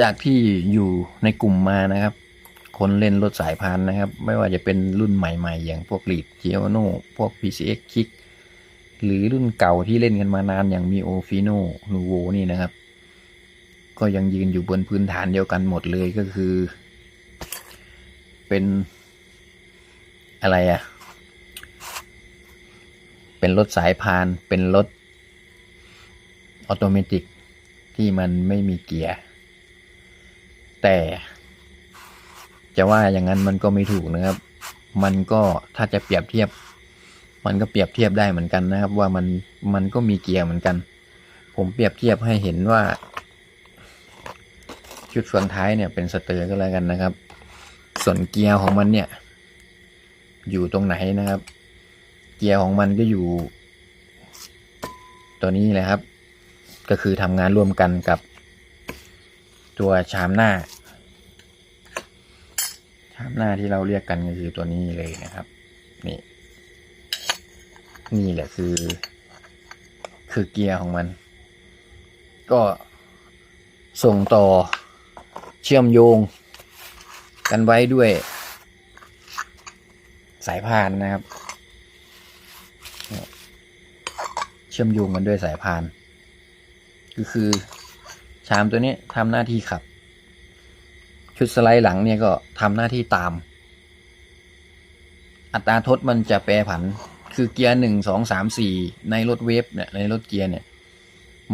จากที่อยู่ในกลุ่มมานะครับ คนเล่นรถสายพานนะครับ ไม่ว่าจะเป็นรุ่นใหม่ๆ อย่างพวกลีดเจโอโนพวก PCX Kick หรือรุ่นเก่าที่เล่นกันมานานอย่างมีโอฟิโนนูโวนี่นะครับ ก็ยังยืนอยู่บนพื้นฐานเดียวกันหมดเลยก็คือ เป็นอะไรอะเป็นรถสายพาน เป็นรถออโตเมติกที่มันไม่มีเกียร์ แต่ จะว่าอย่างนั้นมันก็ไม่ถูกนะครับ มันก็ถ้าจะเปรียบเทียบ มันก็เปรียบเทียบได้เหมือนกันนะครับ ว่ามันมันก็มีเกียร์เหมือนกัน ผมเปรียบเทียบให้เห็นว่า ชุดส่วนท้ายเนี่ยเป็นสเตอร์ก็แล้วกันนะครับ ส่วนเกียร์ของมันเนี่ย อยู่ตรงไหนนะครับ เกียร์ของมันก็อยู่ ตัวนี้เลยครับ ก็คือทำงานร่วมกันกับ ตัวชามหน้า ชามหน้าที่เราเรียกกันก็คือตัวนี้เลยนะครับ นี่ นี่แหละคือ คือเกียร์ของมัน ก็ส่งต่อเชื่อมโยง กันไว้ด้วย สายพานนะครับ เชื่อมโยงกันด้วยสายพาน ก็คือ ชามตัวนี้ทำหน้าที่ขับ ชุดสไลด์หลังเนี่ยก็ทำหน้าที่ตาม อัตราทดมันจะแปรผัน คือเกียร์หนึ่งสองสามสี่ในรถเวฟเนี่ยในรถเกียร์เนี่ย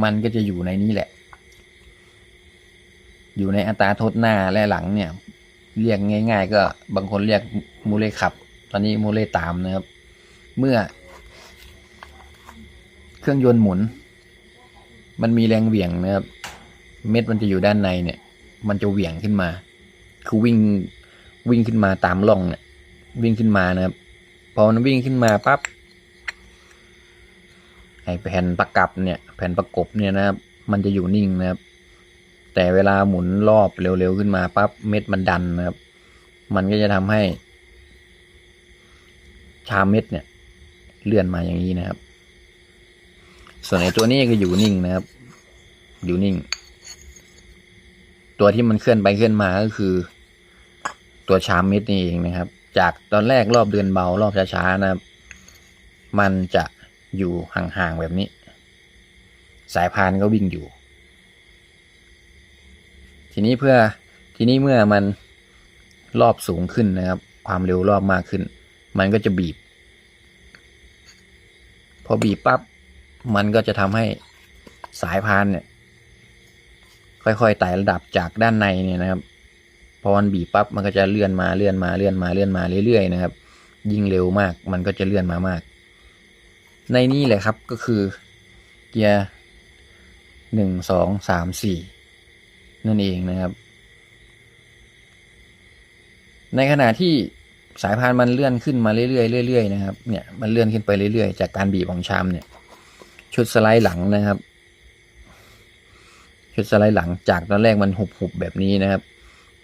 มันก็จะอยู่ในนี้แหละ อยู่ในอัตราทดหน้าและหลังเนี่ย เรียกง่าย ๆ ก็บางคนเรียกมูเลขับ ตอนนี้มูเลตามนะครับ เมื่อ เครื่องยนต์หมุน มันมีแรงเหวี่ยงนะครับ เม็ดมันจะอยู่ด้านในเนี่ย มันจะเหวี่ยงขึ้นมา คือวิ่งวิ่งขึ้นมาตามร่องเนี่ยวิ่งขึ้นมานะครับพอมันวิ่งขึ้นมาปั๊บไอแผ่นประกับเนี่ย แผ่นประกบเนี่ยนะครับ มันจะอยู่นิ่งนะครับ แต่เวลาหมุนรอบเร็วๆขึ้นมาปั๊บเม็ดมันดันนะครับ มันก็จะทำให้ ชาเม็ดเนี่ย เลื่อนมาอย่างนี้นะครับ ส่วนไอตัวนี้ก็อยู่นิ่งนะครับ อยู่นิ่ง ตัวที่มันเคลื่อนไปเคลื่อนมาก็คือ ตัวชามม็ดนี่เองนะครับ จากตอนแรกรอบเดือนเบารอบช้าๆนะครับ มันจะอยู่ห่างๆแบบนี้ สายพานก็วิ่งอยู่ ทีนี้เพื่อทีนี้เมื่อมันรอบสูงขึ้นนะครับ ความเร็วรอบมากขึ้น มันก็จะบีบ พอบีบปั๊บมันก็จะทำให้สายพานเนี่ย ค่อยๆไต่ระดับจากด้านในเนี่ยนะครับพอมันบีบปั๊บมันก็จะเลื่อนมาเลื่อนมาเลื่อนมาเลื่อนมาเรื่อยๆนะครับ ยิ่งเร็วมากมันก็จะเลื่อนมามาก ในนี้แหละครับก็คือเกียร์หนึ่งสองสามสี่นั่นเองนะครับ ในขณะที่สายพานมันเลื่อนขึ้นมาเรื่อยๆเรื่อยๆนะครับ เนี่ยมันเลื่อนขึ้นไปเรื่อยๆ จากการบีบของชามเนี่ย ชุดสไลด์หลังนะครับ ชุดสไลด์หลังจากตอนแรกมันหุบๆแบบนี้นะครับ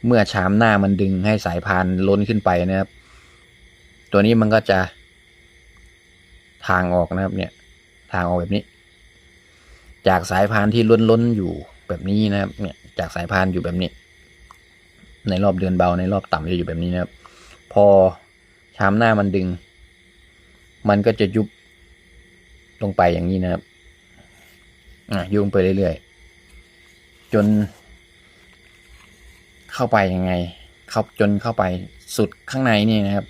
เมื่อชามหน้ามันดึงให้สายพานล้นขึ้นไปนะครับ ตัวนี้มันก็จะ ทางออกนะครับ เนี่ย ทางออกแบบนี้ จากสายพานที่ล้นล้นอยู่แบบนี้นะครับ เนี่ย จากสายพานอยู่แบบนี้ ในรอบเดือนเบาในรอบต่ำจะอยู่แบบนี้นะครับ พอชามหน้ามันดึง มันก็จะยุบลงไปอย่างนี้นะครับ อะยุบไปเรื่อยๆ จน เข้าไปยังไงเข้าจนเข้าไปสุดข้างในนี่นะครับ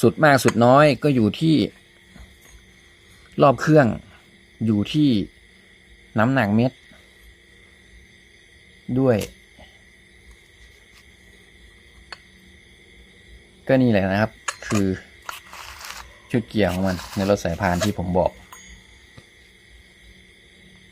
สุดมากสุดน้อยก็อยู่ที่ รอบเครื่องอยู่ที่น้ำหนักเม็ด ด้วย ก็นี่แหละนะครับ คือชุดเกียร์ของมันในรถสายพานที่ผมบอก